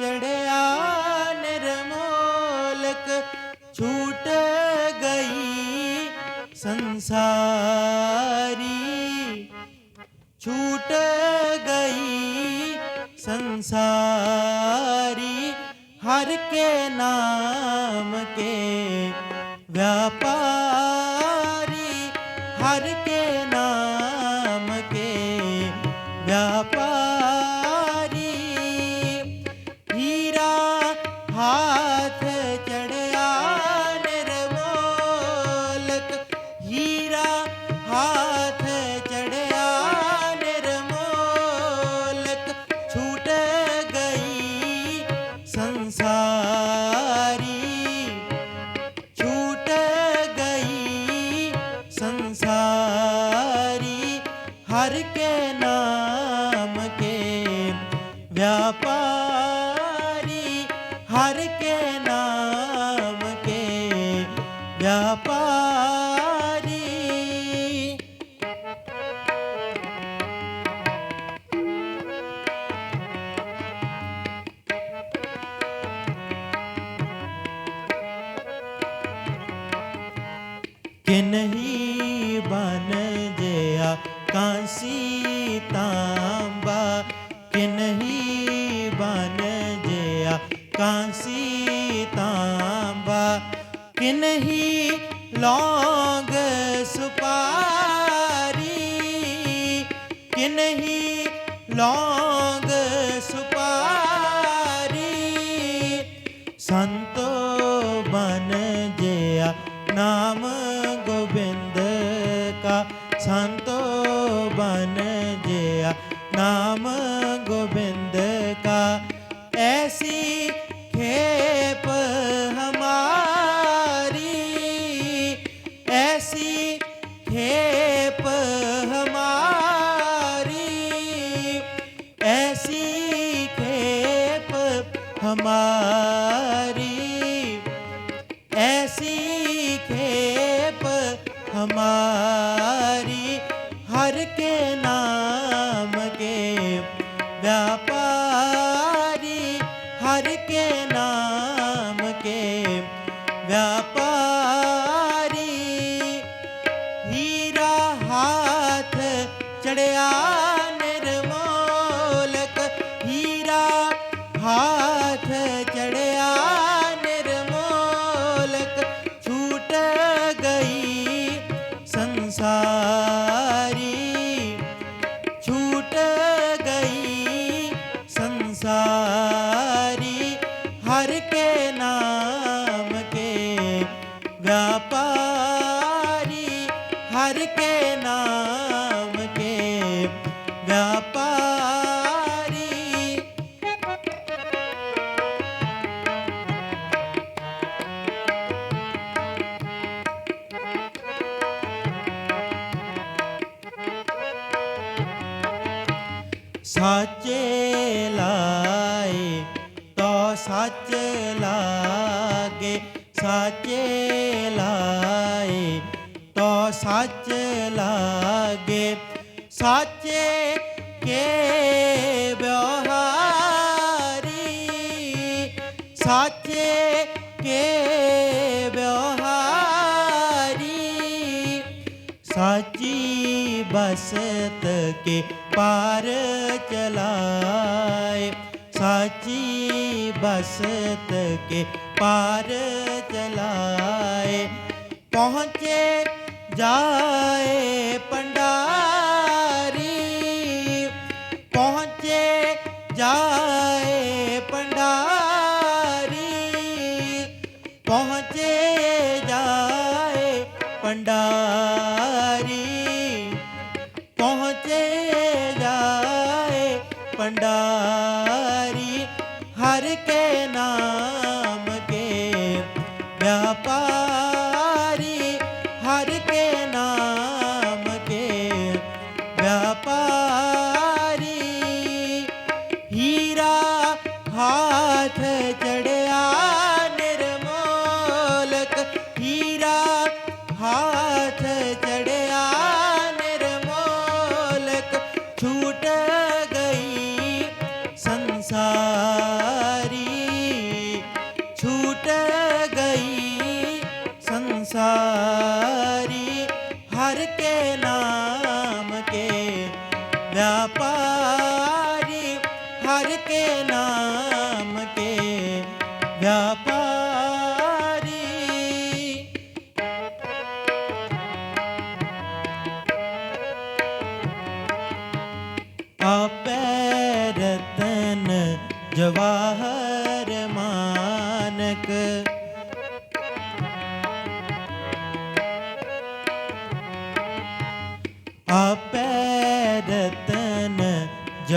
ਚੜਿਆ ਨਿਰਮੋਲਕ ਛੂਟ ਗਈ ਸੰਸਾਰੀ छूट गई संसारी हर के नाम के व्यापारी ਸੰਸਾਰੀ ਛੂਟ ਗਈ ਸੰਸਾਰੀ ਹਰ ਕੇ ਨਾਮ ਕੇ ਵਿਆਪਾਰੀ ਹਰ ਕੇ ਨਾਮ ਕੇ ਵਿਆਪਾਰੀ ਕਾਂਸੀ ਤਾਂਬਾ ਕਿ ਨਹੀਂ ਬਨ ਜਿਆ ਕਾਂਸੀ ਤਾਂਬਾ ਕਿ ਨਹੀਂ ਲੌਂਗ ਸੁਪਾਰੀ ਕਿ ਨਹੀਂ ਲੌਂਗ ਸੁਪਾਰੀ ਸੰਤੋ ਬਨ ਜਿਆ ਨਾ ऐसी खेप हमारी ਸਾਚੇ ਲਾਏ, ਤੋ ਸੱਚ ਲਾਗੇ। ਸਾਚੇ ਲਾਏ, ਤੋ ਸੱਚ ਲਾਗੇ। ਸਾਚੇ ਕੇ ਵਿਵਹਾਰੀ, ਸਾਚੇ ਕੇ ਵਿਵਹਾਰੀ, ਸਾਚੀ ਬਸਤ ਕੇ ਪਾਰ ਚਲਾਏ ਸਾਚੀ ਬਸਤ ਕੇ ਪਾਰ ਚਲਾਏ ਪਹੁੰਚੇ ਜਾਏ ਪੰਡਾਰੀ ਪਹੁੰਚੇ ਜਾਏ ਪੰਡਾਰੀ ਪਹੁੰਚੇ ਜਾਏ ਪੰਡਾਰੀ ਪੰਡਾਰੀ ਹਰ ਕੇ ਨਾਮ ਪਿਆਰੀ ਹਰ ਕੇ ਨਾਮ ਕੇ ਵਿਆਪਾਰੀ ਹਰ ਕੇ ਨਾਮ ਕੇ ਵਿਆਪਾਰੀ ਆਪੇ ਰਤਨ ਜਵਾਹਰ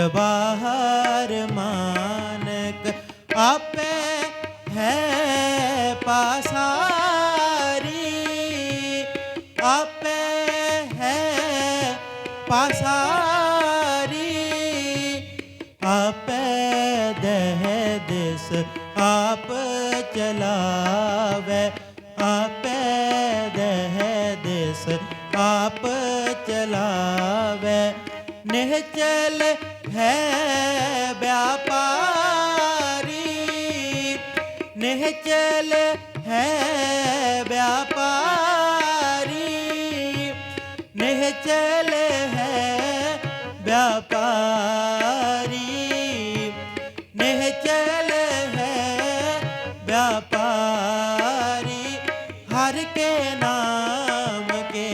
ਜਵਾਹਰ ਮਾਨਕ ਆਪੈ ਹੈ ਪਾਸਾਰੀ। ਆਪੈ ਹੈ ਪਾਸਾਰੀ। ਆਪੈ ਦਹ ਦਿਸ ਆਪ ਚਲਾਵੇ। ਆਪੈ ਦਹ ਦਿਸ ਆਪ ਚਲਾਵੇ। ਨਿਹਚਲ ਹੈ ਵਿਆਪਾਰੀ ਨਿਹਚਲ ਹੈ ਵਿਆਪਾਰੀ ਨਿਹਚਲ ਹੈ ਵਿਆਪਾਰੀ ਨਿਹਚਲ ਹੈ ਵਿਆਪਾਰੀ, ਹਰ ਕੇ ਨਾਮ ਕੇ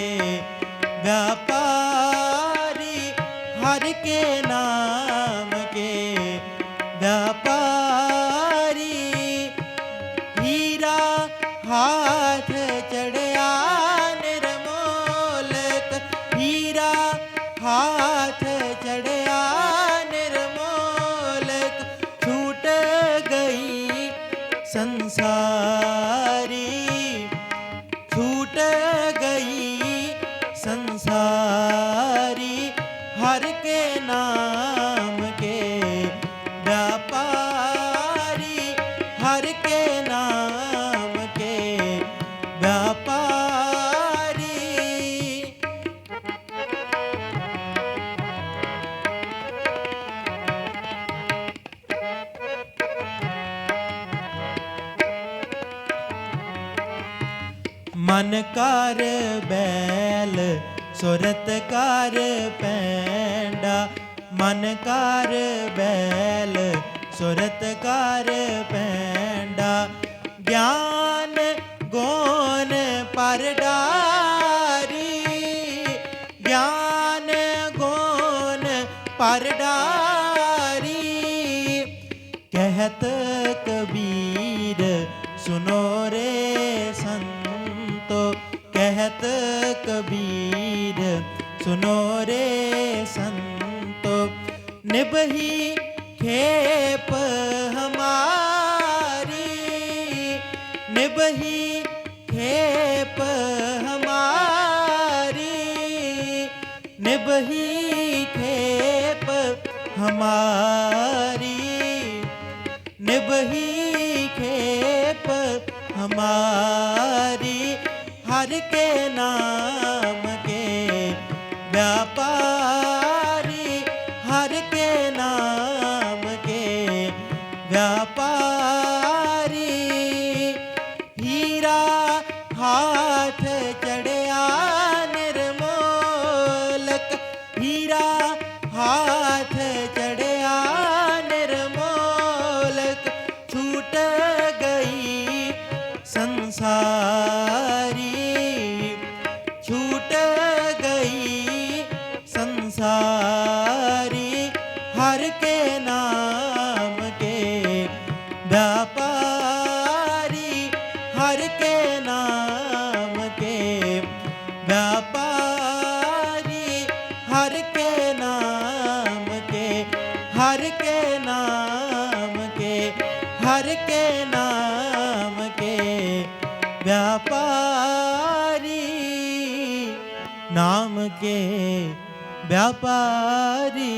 ਵਿਆਪਾਰੀ। ਹਰ ਕੇ ਨਾਮ ਕੇ ਵਿਆਪਾਰੀ ਹੀਰਾ ਹਾਥ ਚੜਿਆ ਨਿਰਮੋਲਤ ਹੀਰਾ ਹਾਥ ਚੜਿਆ ਨਿਰਮੋਲਤ ਛੂਟ ਗਈ ਸੰਸਾਰ ਹਰ ਕੇ ਨਾਮ ਕੇ ਵਪਾਰੀ। ਮਨ ਕਰ ਬੈਲ ਸੁਰਤ ਕਰ ਪੈਂਡਾ। ਮਨ ਕਰ ਬੈਲ ਸੁਰਤ ਕਰ ਪੈਂਡਾ। ਗਿਆਨ ਗੋਨ ਪਰ ਡਾਰੀ। ਗਿਆਨ ਕਹਿਤ ਕਬੀਰ, ਸੁਨੋ ਰੇ ਸੰਤੋ। ਕਹਿਤ ਕਬੀਰ, ਸੁਨੋ ਰੇ ਸੰਤੋ। ਨਿਭਹੀ खेप हमारी निभही खेप हमारी निभही खेप हमारी निभही खेप हमारी हर के नाम के व्यापारी ਹਾਥ ਚੜਿਆ ਨਿਰਮੋਲਕ ਹੀਰਾ ਹਾਥ ਚੜਿਆ ਨਿਰਮੋਲਕ ਛੂਟ ਗਈ ਸੰਸਾਰੀ ਛੂਟ ਗਈ ਸੰਸਾਰ ਕੇ ਨਾਮ ਕੇ, ਹਰ ਕੇ ਨਾਮ ਕੇ, ਹਰ ਕੇ ਨਾਮ ਕੇ। ਵਿਆਪਾਰੀ ਨਾਮ ਕੇ, ਵਿਆਪਾਰੀ